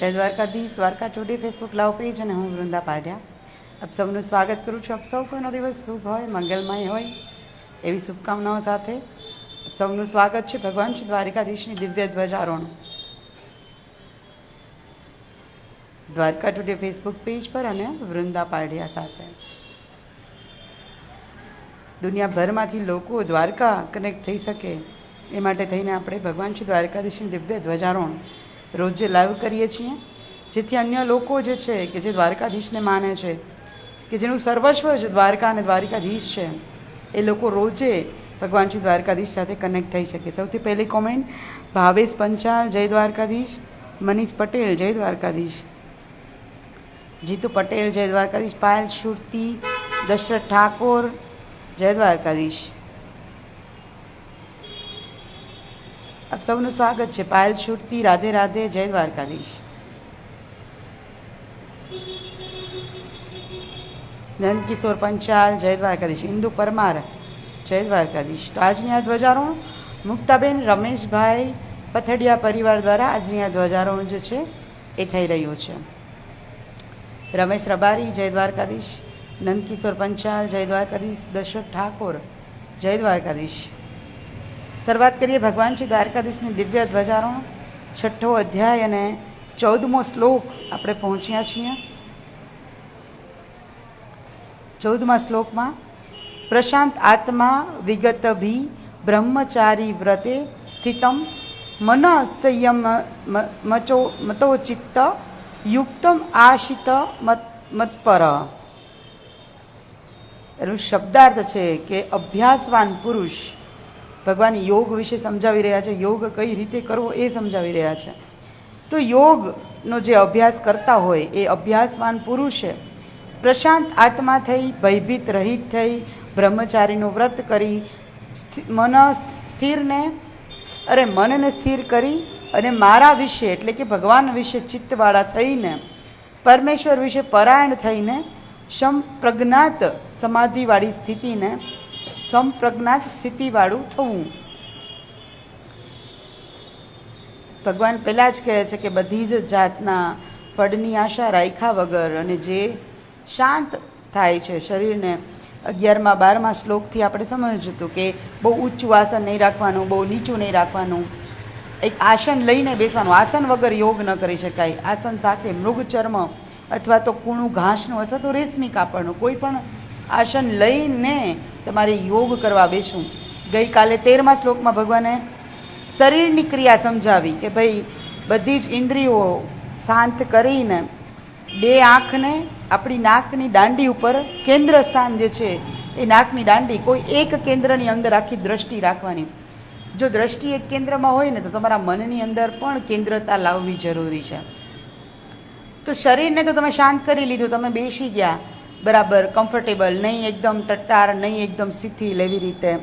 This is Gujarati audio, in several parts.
જય Dwarkadhish. Dwarka today Facebook live page અને હું વૃંદા પાડ્યા આપ સૌનું સ્વાગત કરું છું. આપ સૌ કોઈનો દિવસ શુભ હોય, મંગલમય હોય, એવી શુભકામનાઓ સાથે સૌનું સ્વાગત છે ભગવાન શ્રી દ્વારકાધીશની દિવ્ય ધ્વજારોહણ. દ્વારકા ટુડે ફેસબુક પેજ પર અને વૃંદા પાડ્યા સાથે. દુનિયાભરમાંથી લોકો દ્વારકા કનેક્ટ થઈ શકે એ માટે થઈને આપણે ભગવાન શ્રી દ્વારકાધીશની દિવ્ય ધ્વજારોહણ રોજે લાઈવ કરીએ છીએ, જેથી અન્ય લોકો જે છે, કે જે દ્વારકાધીશને માને છે, કે જેનું સર્વસ્વ જ દ્વારકા અને દ્વારકાધીશ છે, એ લોકો રોજે ભગવાન શ્રી દ્વારકાધીશ સાથે કનેક્ટ થઈ શકે. સૌથી પહેલી કોમેન્ટ ભાવેશ પંચાલ, જય દ્વારકાધીશ. મનીષ પટેલ, જય દ્વારકાધીશ. જીતુ પટેલ, જય દ્વારકાધીશ. પાયલ શ્રુતિ દશરથ ઠાકોર, જય દ્વારકાધીશ. આપ સૌનું સ્વાગત છે. પાયલ શુરતી રાધે રાધે જય દ્વારકાધીશ. નંદકિશોર પંચાલ, જય દ્વારકાધીશ. ઇન્દુ પરમાર, જય દ્વારકાધીશ. તો આજની આ ધ્વજારોહણ મુક્તાબેન રમેશભાઈ પથડિયા પરિવાર દ્વારા આજની આ ધ્વજારોહણ જે છે એ થઈ રહ્યું છે. રમેશ રબારી, જય દ્વારકાધીશ. નંદકિશોર પંચાલ, જય દ્વારકાધીશ. દશરથ ઠાકોર, જય દ્વારકાધીશ. શરૂઆત કરીએ ભગવાન શ્રી દ્વારકાધીશની દિવ્ય ધ્વજારોહણ. છઠ્ઠો અધ્યાય અને ચૌદમો શ્લોક આપણે પહોંચ્યા છીએ. ચૌદમા શ્લોકમાં, પ્રશાંત આત્મા વિગત ભી બ્રહ્મચારી વ્રતે સ્થિતમ, મન સંયમ મચો મતોચિત્ત યુક્તમ આશિત મત, મતપર. એનું શબ્દાર્થ છે કે અભ્યાસવાન પુરુષ ભગવાન યોગ વિશે સમજાવી રહ્યા છે. યોગ કઈ રીતે કરવો એ સમજાવી રહ્યા છે. તો યોગનો જે અભ્યાસ કરતા હોય, એ અભ્યાસવાન પુરુષે પ્રશાંત આત્મા થઈ, ભયભીત રહિત થઈ, બ્રહ્મચારીનું વ્રત કરી મન સ્થિરને, અરે, મનને સ્થિર કરી અને મારા વિશે, એટલે કે ભગવાન વિશે ચિત્તવાળા થઈને, પરમેશ્વર વિશે પરાયણ થઈને, સંપ્રજ્ઞાત સમાધિવાળી સ્થિતિને સંપ્રજ્ઞાત સ્થિતિવાળું થવું ભગવાન પહેલાં જ કહે છે કે બધી જ જાતના ફળની આશા રાખ્યા વગર અને જે શાંત થાય છે શરીરને, અગિયારમાં બારમા શ્લોકથી આપણે સમજ્યું હતું કે બહુ ઊંચું આસન નહીં રાખવાનું, બહુ નીચું નહીં રાખવાનું. એક આસન લઈને બેસવાનું. આસન વગર યોગ ન કરી શકાય. આસન સાથે મૃગચર્મ અથવા તો કૂણું ઘાસનું અથવા તો રેશમી કાપડનું, કોઈ પણ આસન લઈને તમારે યોગ કરવા બેસવું ગઈકાલે તેરમા શ્લોકમાં ભગવાને શરીરની ક્રિયા સમજાવી કે ભાઈ બધી જ ઇન્દ્રિયો શાંત કરીને બે આંખને આપણી નાકની દાંડી ઉપર કેન્દ્ર સ્થાન જે છે, એ નાકની દાંડી કોઈ એક કેન્દ્રની અંદર આખી દ્રષ્ટિ રાખવાની. જો દ્રષ્ટિ એક કેન્દ્રમાં હોય ને તો તમારા મનની અંદર પણ કેન્દ્રતા લાવવી જરૂરી છે. તો શરીરને તો તમે શાંત કરી લીધું, તમે બેસી ગયા. બરાબર કમ્ફર્ટેબલ નહીં એકદમ ટટ્ટાર, નહીં એકદમ શિથિલ એવી રીતે.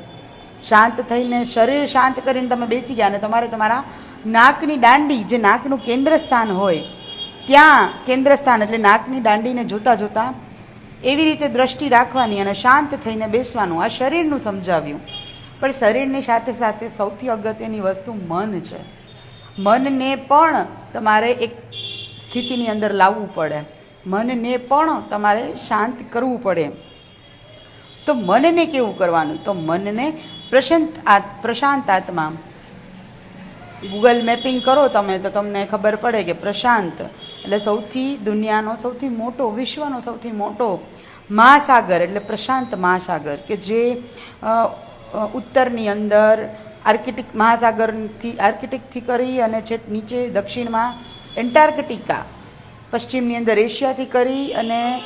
શાંત થઈને, શરીર શાંત કરીને તમે બેસી ગયા અને તમારે તમારા નાકની દાંડી, જે નાકનું કેન્દ્ર સ્થાન હોય, ત્યાં કેન્દ્ર સ્થાન એટલે નાકની દાંડીને જોતાં જોતાં એવી રીતે દ્રષ્ટિ રાખવાની અને શાંત થઈને બેસવાનું. આ શરીરનું સમજાવ્યું. પણ શરીરની સાથે સાથે સૌથી અગત્યની વસ્તુ મન છે. મનને પણ તમારે એક સ્થિતિની અંદર લાવવું પડે. મનને પણ તમારે શાંત કરવું પડે. તો મનને કેવું કરવાનું? તો મનને પ્રશાંત પ્રશાંત આત્મા. ગૂગલ મેપિંગ કરો તમે, તો તમને ખબર પડે કે પ્રશાંત એટલે સૌથી દુનિયાનો સૌથી મોટો, વિશ્વનો સૌથી મોટો મહાસાગર એટલે પ્રશાંત મહાસાગર કે જે ઉત્તરની અંદર આર્કિટિક મહાસાગરથી, આર્કિટિકથી કરી અને છેક નીચે દક્ષિણમાં એન્ટાર્કટિકા પશ્ચિમની અંદર એશિયાથી કરી અને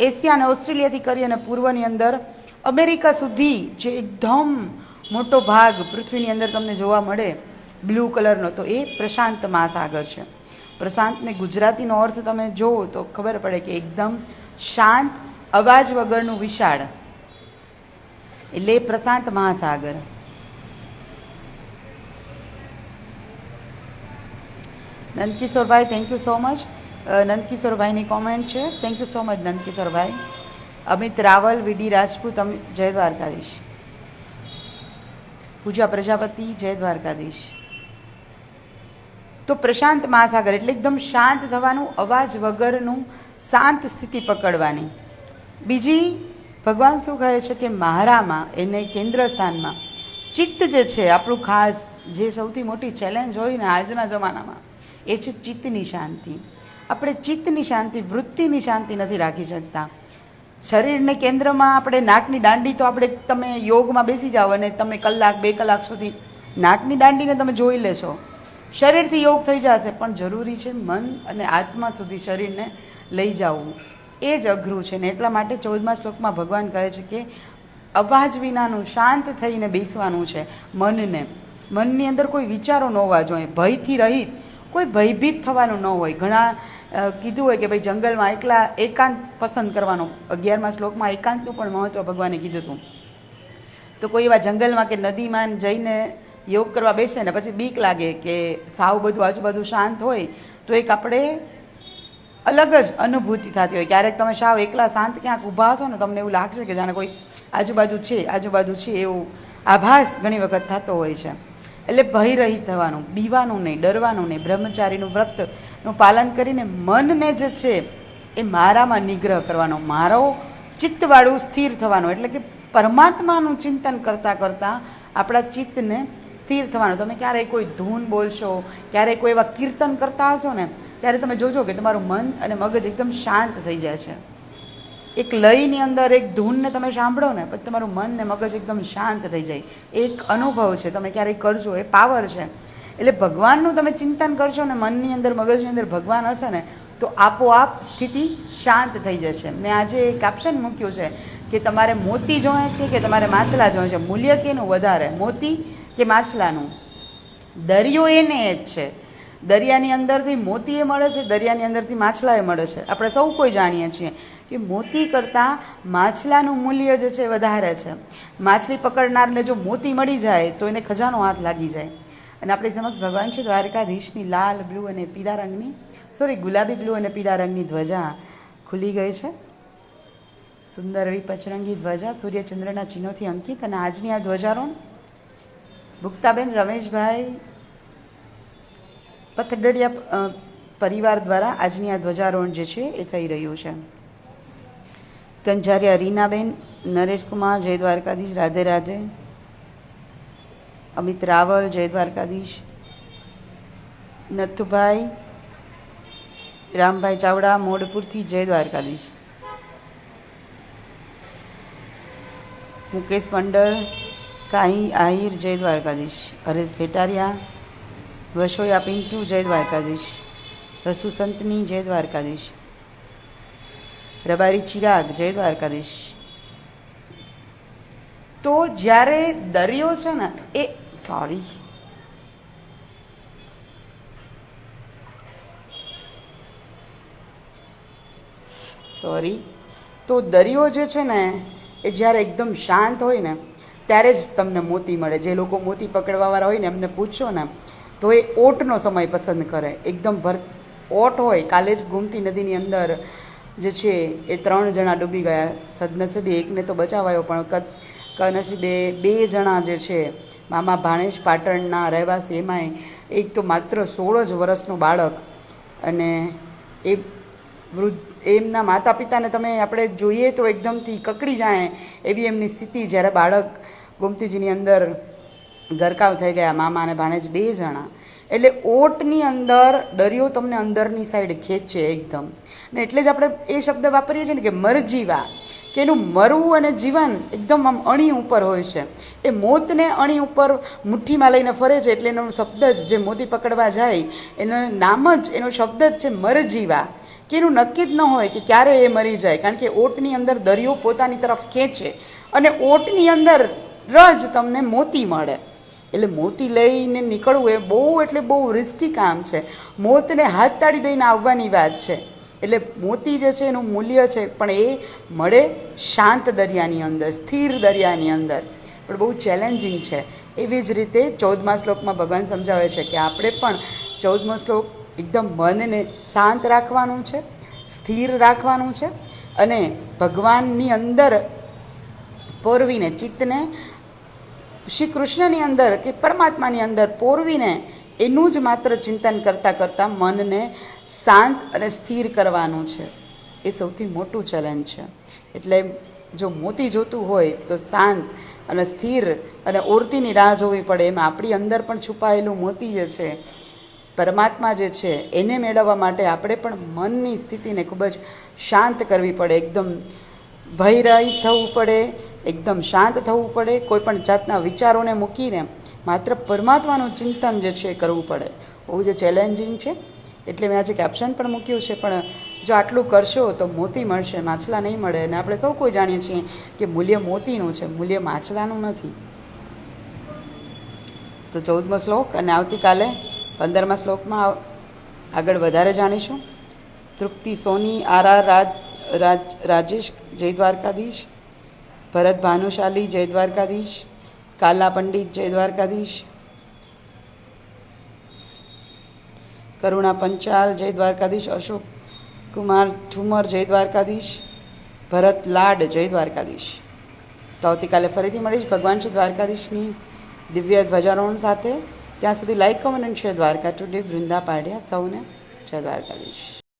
એશિયા અને ઓસ્ટ્રેલિયાથી કરી અને પૂર્વની અંદર અમેરિકા સુધી જે એકદમ મોટો ભાગ પૃથ્વીની અંદર તમને જોવા મળે, બ્લુ કલરનો, તો એ પ્રશાંત મહાસાગર છે. પ્રશાંતને ગુજરાતીનો અર્થ તમે જુઓ તો ખબર પડે કે એકદમ શાંત, અવાજ વગરનું વિશાળ. એટલે પ્રશાંત મહાસાગર. નંદકિશોરભાઈ થેન્ક યુ સો મચ નંદકિશોરભાઈની કોમેન્ટ છે. થેન્ક યુ સો મચ નંદકિશોરભાઈ અમિત રાવલ, વીડી રાજપૂત જય દ્વારકાધીશ. પૂજા પ્રજાપતિ, જય દ્વારકાધીશ. તો પ્રશાંત મહાસાગર એટલે એકદમ શાંત થવાનું, અવાજ વગરનું શાંત સ્થિતિ પકડવાની. બીજી, ભગવાન શું કહે છે કે મહારામાં એને કેન્દ્ર સ્થાનમાં. ચિત્ત જે છે, આપણું ખાસ જે સૌથી મોટી ચેલેન્જ હોય ને આજના જમાનામાં, એ છે ચિત્તની શાંતિ. આપણે ચિત્તની શાંતિ, વૃત્તિની શાંતિ નથી રાખી શકતા. શરીરને કેન્દ્રમાં આપણે નાકની દાંડી તો આપણે તમે યોગમાં બેસી જાઓ અને તમે કલાક, બે કલાક સુધી નાકની દાંડીને તમે જોઈ લેશો. શરીરથી યોગ થઈ જશે, પણ જરૂરી છે મન અને આત્મા સુધી શરીરને લઈ જવું. એ જ અઘરું છે ને એટલા માટે ચૌદમા શ્લોકમાં ભગવાન કહે છે કે અવાજ વિનાનું શાંત થઈને બેસવાનું છે મનને. મનની અંદર કોઈ વિચારો ન હોવા જોઈએ. ભયથી રહિત, કોઈ ભયભીત થવાનું ન હોય. ઘણા કીધું હોય કે ભાઈ જંગલમાં એકલા એકાંત પસંદ કરવાનો. અગિયારમા શ્લોકમાં એકાંતનું પણ મહત્વ ભગવાને કીધું હતું. તો કોઈ એવા જંગલમાં કે નદીમાં જઈને યોગ કરવા બેસે ને પછી બીક લાગે કે સાવ બધું આજુબાજુ શાંત હોય, તો એક આપણે અલગ જ અનુભૂતિ થતી હોય. ક્યારેક તમે સાવ એકલા શાંત ક્યાંક ઊભા હશો ને તમને એવું લાગશે કે જાણે કોઈ આજુબાજુ છે આજુબાજુ છે એવું આભાસ ઘણી વખત થતો હોય છે. એટલે ભય રહી થવાનું, બીવાનું નહીં, ડરવાનું નહીં. બ્રહ્મચારીનું વ્રતનું પાલન કરીને મનને જે છે એ મારામાં નિગ્રહ કરવાનો, મારો ચિત્તવાળું સ્થિર થવાનું, એટલે કે પરમાત્માનું ચિંતન કરતાં કરતાં આપણા ચિત્તને સ્થિર થવાનું. તમે ક્યારેય કોઈ ધૂન બોલશો, ક્યારેય કોઈ એવા કીર્તન કરતા હશો ને, ત્યારે તમે જોજો કે તમારું મન અને મગજ એકદમ શાંત થઈ જાય છે. એક લયની અંદર એક ધૂનને તમે સાંભળો ને, પછી તમારું મન ને મગજ એકદમ શાંત થઈ જાય. એક અનુભવ છે, તમે ક્યારેય કરજો, એ પાવર છે. એટલે ભગવાનનું તમે ચિંતન કરશો ને મનની અંદર, મગજની અંદર ભગવાન હશે ને, તો આપોઆપ સ્થિતિ શાંત થઈ જશે. મેં આજે એક ઓપ્શન મૂક્યું છે કે તમારે મોતી જોઈએ છે કે તમારે માછલા જોઈએ છે? મૂલ્ય કેનું વધારે? મોતી કે માછલાનું? દરિયો એને જ છે. દરિયાની અંદરથી મોતી એ મળે છે, દરિયાની અંદરથી માછલા એ મળે છે. આપણે સૌ કોઈ જાણીએ છીએ કે મોતી કરતાં માછલાનું મૂલ્ય જે છે વધારે છે. માછલી પકડનારને જો મોતી મળી જાય તો એને ખજાનો હાથ લાગી જાય. અને આપણી સમક્ષ ભગવાન છે દ્વારકાધીશની લાલ, બ્લુ અને પીળા રંગની સોરી ગુલાબી, બ્લુ અને પીળા રંગની ધ્વજા ખુલી ગઈ છે. સુંદર એવી પચરંગી ધ્વજા સૂર્યચંદ્રના ચિહ્નોથી અંકિત અને આજની આ ધ્વજારોહણ ભુક્તાબેન રમેશભાઈ પથડડિયા પરિવાર દ્વારા આજની આ ધ્વજારોહણ જે છે એ થઈ રહ્યું છે. કંજારિયા રીનાબેન, નરેશકુમાર, જય દ્વારકાધીશ, રાધે રાધે. અમિત રાવલ, જય દ્વારકાધીશ. નથુભાઈ, રામભાઈ ચાવડા, મોડપુરથી જય દ્વારકાધીશ. મુકેશ મંડળ કાહી આહિર, જય દ્વારકાધીશ. હરેશ ભેટારિયા, વશોયા પિન્ટુ, જય દ્વારકાધીશ. રસુ સંતની, જય દ્વારકાધીશ. રબારી ચિરાગ, જય દ્વારકાધીશ. તો જ્યારે દરિયો છે ને, એ સોરી સોરી તો દરિયો જે છે ને, એ જ્યારે એકદમ શાંત હોય ને, ત્યારે જ તમને મોતી મળે. જે લોકો મોતી પકડવાવાળા હોય ને, એમને પૂછો ને, તો એ ઓટનો સમય પસંદ કરે. એકદમ ભર, ઓટ હોય. કાલે જ ગુમતી નદીની અંદર જે છે, એ ત્રણ જણા ડૂબી ગયા. સદનસીબે એકને તો બચાવાયો, પણ કનસીબે બે જણા જે છે મામા ભાણેજ પાટણના રહેવાસી, એમાંય એક તો માત્ર સોળ જ વર્ષનું બાળક અને એ વૃદ્ધ, એમના માતા પિતાને તમે આપણે જોઈએ તો એકદમથી કકડી જાય એવી એમની સ્થિતિ જ્યારે બાળક ગોમતીજીની અંદર ગરકાવ થઈ ગયા, મામા અને ભાણેજ બે જણા. એટલે ઓટની અંદર દરિયો તમને અંદરની સાઈડ ખેંચે એકદમ. ને એટલે જ આપણે એ શબ્દ વાપરીએ છીએ ને કે મરજીવા. કે એનું મરવું અને જીવન એકદમ આમ અણી ઉપર હોય છે. એ મોતને અણી ઉપર મુઠ્ઠીમાં લઈને ફરે છે એટલે એનો શબ્દ જ જે મોતી પકડવા જાય, એનું નામ જ, એનો શબ્દ જ છે મરજીવા. કે એનું નક્કી જ ન હોય કે ક્યારે એ મરી જાય, કારણ કે ઓટની અંદર દરિયો પોતાની તરફ ખેંચે અને ઓટની અંદર જ તમને મોતી મળે. એટલે મોતી લઈને નીકળવું એ બહુ એટલે બહુ રિસ્કી કામ છે. મોતને હાથ તાળી દઈને આવવાની વાત છે. એટલે મોતી જે છે એનું મૂલ્ય છે, પણ એ મળે શાંત દરિયાની અંદર, સ્થિર દરિયાની અંદર. પણ બહુ ચેલેન્જિંગ છે. એવી જ રીતે ચૌદમા શ્લોકમાં ભગવાન સમજાવે છે કે આપણે પણ ચૌદમો શ્લોક એકદમ મનને શાંત રાખવાનું છે, સ્થિર રાખવાનું છે અને ભગવાનની અંદર પોરવીને, ચિત્તને, શ્રી કૃષ્ણની અંદર કે પરમાત્માની અંદર પોરવીને એનું જ માત્ર ચિંતન કરતાં કરતાં મનને શાંત અને સ્થિર કરવાનું છે. એ સૌથી મોટું ચેલેન્જ છે. એટલે જો મોતી જોતું હોય તો શાંત અને સ્થિર અને ઓરતીની રાહ જોવી પડે. એમાં આપણી અંદર પણ છુપાયેલું મોતી જે છે, પરમાત્મા જે છે, એને મેળવવા માટે આપણે પણ મનની સ્થિતિને ખૂબ જ શાંત કરવી પડે. એકદમ ભયરહિત થવું પડે, એકદમ શાંત થવું પડે. કોઈ પણ જાતના વિચારોને મૂકીને માત્ર પરમાત્માનું ચિંતન જે છે એ કરવું પડે. બહુ જે ચેલેન્જિંગ છે. એટલે મેં આજે કેપ્શન પણ મૂક્યું છે, પણ જો આટલું કરશો તો મોતી મળશે, માછલા નહીં મળે. અને આપણે સૌ કોઈ જાણીએ છીએ કે મૂલ્ય મોતીનું છે, મૂલ્ય માછલાનું નથી. તો ચૌદમો શ્લોક અને આવતીકાલે પંદરમા શ્લોકમાં આગળ વધારે જાણીશું. તૃપ્તિ સોની આર રાજ રાજ, રાજેશ, જય દ્વારકાધીશ. ભરત ભાનુશાલી, જય દ્વારકાધીશ. કાલા પંડિત જય દ્વારકાધીશ કરુણા પંચાલ જય દ્વારકાધીશ અશોક કુમાર ઠુમર જય દ્વારકાધીશ ભરત લાડ જય દ્વારકાધીશ તો આવતીકાલે ફરીથી મળીશ ભગવાન શ્રી દ્વારકાધીશની દિવ્ય ધ્વજારોહણ સાથે. ત્યાં સુધી લાઈક કોમેન્ટ અને દ્વારકા ટુડે વૃંદા પાડ્યા સૌને જય દ્વારકાધીશ.